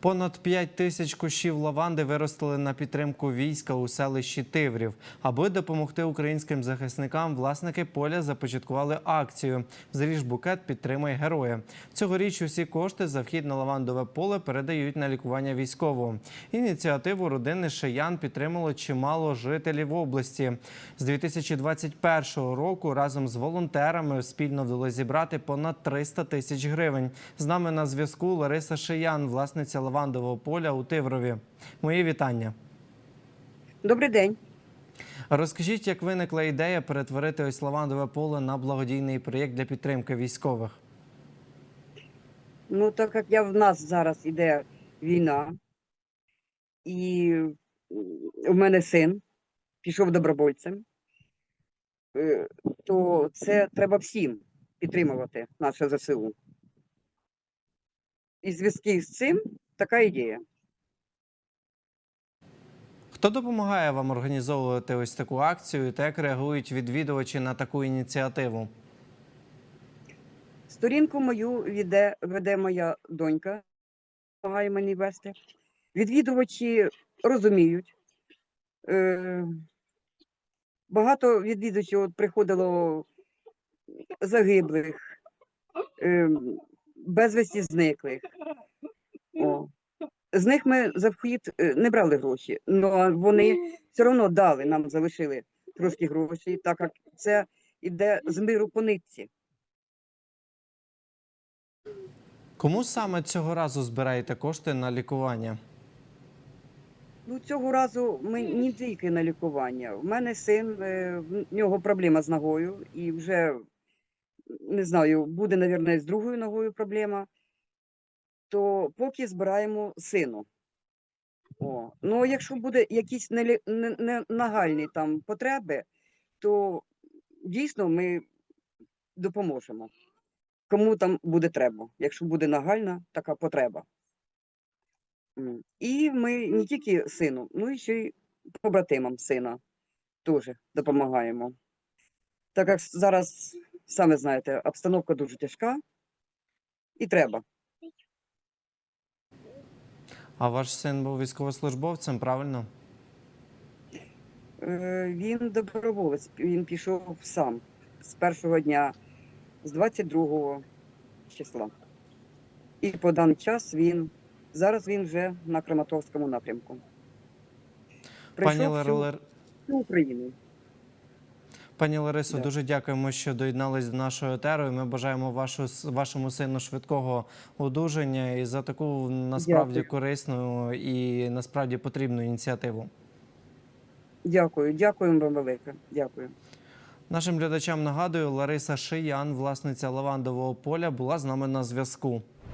Понад 5 тисяч кущів лаванди виростили на підтримку війська у селищі Тиврів. Аби допомогти українським захисникам, власники поля започаткували акцію Зріж букет, підтримай героя. Цьогоріч усі кошти за вхід на лавандове поле передають на лікування військового. Ініціативу родини Шиян підтримало чимало жителів області. З 2021 року разом з волонтерами спільно вдалося зібрати понад 300 тисяч гривень. З нами на зв'язку Лариса Шиян, власниця лавандового поля у Тиврові. Мої вітання. Добрий день. Розкажіть, як виникла ідея перетворити ось лавандове поле на благодійний проєкт для підтримки військових? Ну, так як я в нас зараз іде війна, і у мене син пішов добровольцем, е, то це треба всім підтримувати наше ЗСУ. І в зв'язку з цим така ідея. Хто допомагає вам організовувати ось таку акцію та як реагують відвідувачі на таку ініціативу? Сторінку мою веде, веде моя донька, допомагає мені вести. Відвідувачі розуміють. Е, багато відвідувачів от приходило загиблих, е, безвісті зниклих. З них ми за вхід е, не брали гроші, але вони все одно дали, нам залишили трошки грошей, так як це йде з миру по нитці. Кому саме цього разу збираєте кошти на лікування? Ну, цього разу ми не тільки на лікування. У мене син, е, в нього проблема з ногою, і вже не знаю, буде, мабуть, з другою ногою проблема. То поки збираємо сину. О. Ну, якщо буде якісь нагальні там потреби, то дійсно ми допоможемо. Кому там буде треба, якщо буде нагальна така потреба. І ми не тільки сину, ну і ще й побратимам сина теж допомагаємо. Так як зараз, саме знаєте, обстановка дуже тяжка і треба. А ваш син був військовослужбовцем, правильно? Е, Він доброволець, він пішов сам з першого дня, з 22 числа. І по даний час він, зараз він вже на Краматорському напрямку. Прийшов всю, Лер... всю Україну. Пані Ларисо, Да. дуже дякуємо, що доєднались до нашого етеру. І Ми бажаємо вашу, вашому сину швидкого одужання і за таку насправді Дякую. корисну і насправді потрібну ініціативу. Дякую, дякую вам велике. Дякую. Нашим глядачам нагадую, Лариса Шиян, власниця лавандового поля, була з нами на зв'язку.